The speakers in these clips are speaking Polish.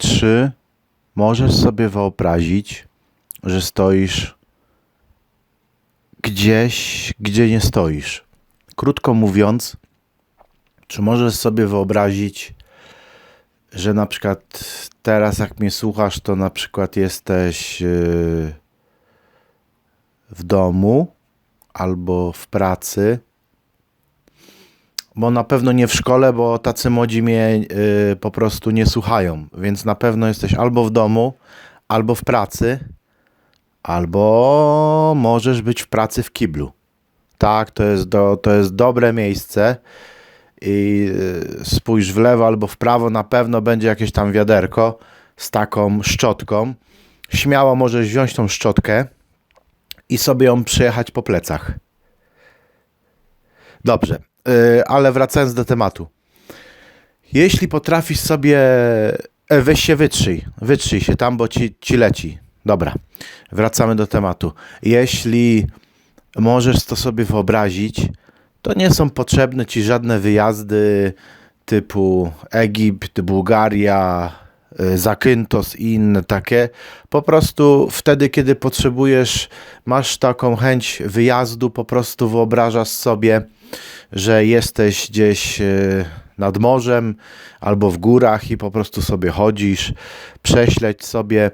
Czy możesz sobie wyobrazić, że stoisz gdzieś, gdzie nie stoisz? Krótko mówiąc, czy możesz sobie wyobrazić, że na przykład teraz, jak mnie słuchasz, to na przykład jesteś yy, w domu albo w pracy, bo na pewno nie w szkole, bo tacy młodzi mnie yy, po prostu nie słuchają, więc na pewno jesteś albo w domu, albo w pracy, albo możesz być w pracy w kiblu. Tak, to jest, do, to jest dobre miejsce i y, spójrz w lewo albo w prawo, na pewno będzie jakieś tam wiaderko z taką szczotką. Śmiało możesz wziąć tą szczotkę i sobie ją przejechać po plecach. Dobrze, y, ale wracając do tematu. Jeśli potrafisz sobie. e, Weź się wytrzyj, wytrzyj się tam, bo ci, ci leci. Dobra, wracamy do tematu. Jeśli możesz to sobie wyobrazić, to nie są potrzebne ci żadne wyjazdy typu Egipt, Bułgaria, y, Zakynthos i inne takie. Po prostu wtedy, kiedy potrzebujesz, masz taką chęć wyjazdu, po prostu wyobrażasz sobie, że jesteś gdzieś y, nad morzem albo w górach i po prostu sobie chodzisz, prześleć sobie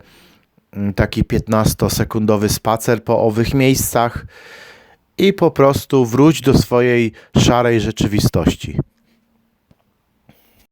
mm, taki 15-sekundowy spacer po owych miejscach i po prostu wróć do swojej szarej rzeczywistości.